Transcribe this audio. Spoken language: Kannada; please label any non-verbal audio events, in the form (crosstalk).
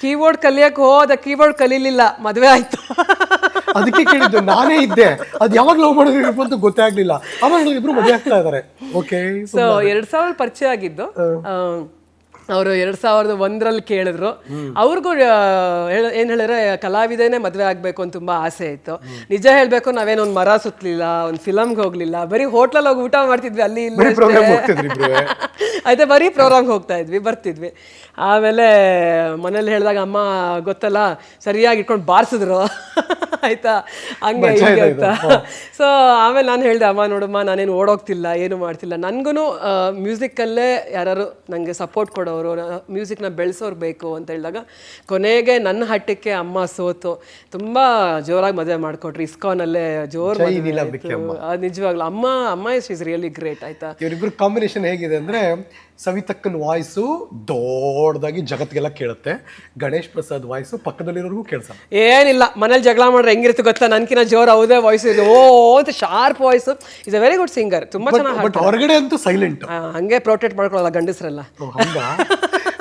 ಕೀಬೋರ್ಡ್ ಕಲಿಯಕ್ಕೆ ಹೋದ ಕೀಬೋರ್ಡ್ ಕಲೀಲಿಲ್ಲ ಮದುವೆ ಆಯ್ತು. ಅದಕ್ಕೆ ಕೇಳಿದ್ದು ನಾನೇ ಇದ್ದೆ. ಅದು ಯಾವಾಗ ಲವ್ ಮಾಡಿದ್ರು ಅಂತ ಗೊತ್ತೇ ಆಗ್ಲಿಲ್ಲ. ಆಮೇಲೆ ಇಬ್ರು ಮದುವೆ ಆಗ್ತಾ ಇದ್ದಾರೆ ಓಕೆ ಸೊ ಎರಡ್ ಸಾವಿರ ಪರಿಚಯ ಆಗಿದ್ದು ಅವರು ಎರಡ್ ಸಾವಿರದ ಒಂದರಲ್ಲಿ ಕೇಳಿದ್ರು. ಅವ್ರಿಗೂ ಏನು ಹೇಳ್- ಏನ್ ಹೇಳಿದ್ರೆ ಕಲಾವಿದನೇ ಮದ್ವೆ ಆಗ್ಬೇಕು ಅಂತ ತುಂಬಾ ಆಸೆ ಇತ್ತು. ನಿಜ ಹೇಳ್ಬೇಕು ನಾವೇನೋ ಒಂದ್ ಮರ ಸುತ್ತಲಿಲ್ಲ ಒಂದ್ ಫಿಲಮ್ಗೆ ಹೋಗ್ಲಿಲ್ಲ. ಬರೀ ಹೋಟ್ಲಲ್ಲಿ ಹೋಗಿ ಊಟ ಮಾಡ್ತಿದ್ವಿ ಅಲ್ಲಿ ಇಲ್ಲಿ. ಆಯ್ತಾ ಬರೀ ಪ್ರೋಗ್ರಾಮ್ಗೆ (laughs) ಹೋಗ್ತಾ ಇದ್ವಿ ಬರ್ತಿದ್ವಿ. ಆಮೇಲೆ ಮನೇಲಿ ಹೇಳಿದಾಗ ಅಮ್ಮ ಗೊತ್ತಲ್ಲ ಸರಿಯಾಗಿ ಇಟ್ಕೊಂಡು ಬಾರಿಸಿದ್ರು. (laughs) ಆಯ್ತಾ? ಹಂಗೆ ಅಂತ. ಸೊ ಆಮೇಲೆ ನಾನು ಹೇಳಿದೆ ಅಮ್ಮ ನೋಡಮ್ಮ ನಾನೇನು ಓಡೋಗ್ತಿಲ್ಲ ಏನು ಮಾಡ್ತಿಲ್ಲ. ನನಗೂ ಮ್ಯೂಸಿಕಲ್ಲೇ ಯಾರು ನನಗೆ ಸಪೋರ್ಟ್ ಕೊಡೋರು ಮ್ಯೂಸಿಕ್ನ ಬೆಳೆಸೋರು ಬೇಕು ಅಂತ ಹೇಳಿದಾಗ ಕೊನೆಗೆ ನನ್ನ ಹಟ್ಟಕ್ಕೆ ಅಮ್ಮ ಸೋತು. ತುಂಬ ಜೋರಾಗಿ ಮದುವೆ ಮಾಡಿಕೊಟ್ರು. ಇಸ್ಕಾನಲ್ಲೇ ಜೋರು ನಿಜವಾಗ್ಲೂ. ಅಮ್ಮ ಅಮ್ಮ ಇಸ್ ಇಸ್ ರಿಯಲಿ ಗ್ರೇಟ್ ಆಯ್ತಾ? ಇವರಿಬ್ರು ಕಾಂಬಿನೇಷನ್ ಹೇಗಿದೆ ಅಂದ್ರೆ ಸವಿತಕ್ಕನ್ ವಾಯ್ಸು ದೊಡ್ಡದಾಗಿ ಜಗತ್ತಿಗೆಲ್ಲ ಕೇಳುತ್ತೆ. ಗಣೇಶ್ ಪ್ರಸಾದ್ ವಾಯ್ಸು ಪಕ್ಕದಲ್ಲಿರೋರ್ಗೂ ಕೇಳಿಸಲ್ಲ. ಏನಿಲ್ಲ ಮನೇಲಿ ಜಗಳ ಮಾಡ್ರೆ ಹೆಂಗಿರುತ್ತೆ ಗೊತ್ತಾ? ನನ್ಕಿನ ಜೋರ್ ಹೌದೇ ವಾಯ್ಸ್ ಇದೆ. ಓ ಅಂತ sharp voice. Is a very good singer ತುಂಬಾ ಚೆನ್ನಾಗಿ ಬಟ್ ಹೊರಗಡೆ ಅಂತೂ ಸೈಲೆಂಟ್ ಹಂಗೆ ಪ್ರೊಟೆಕ್ಟ್ ಮಾಡ್ಕೊಳ್ಳಲ್ಲ ಗಂಡಸರೆಲ್ಲ.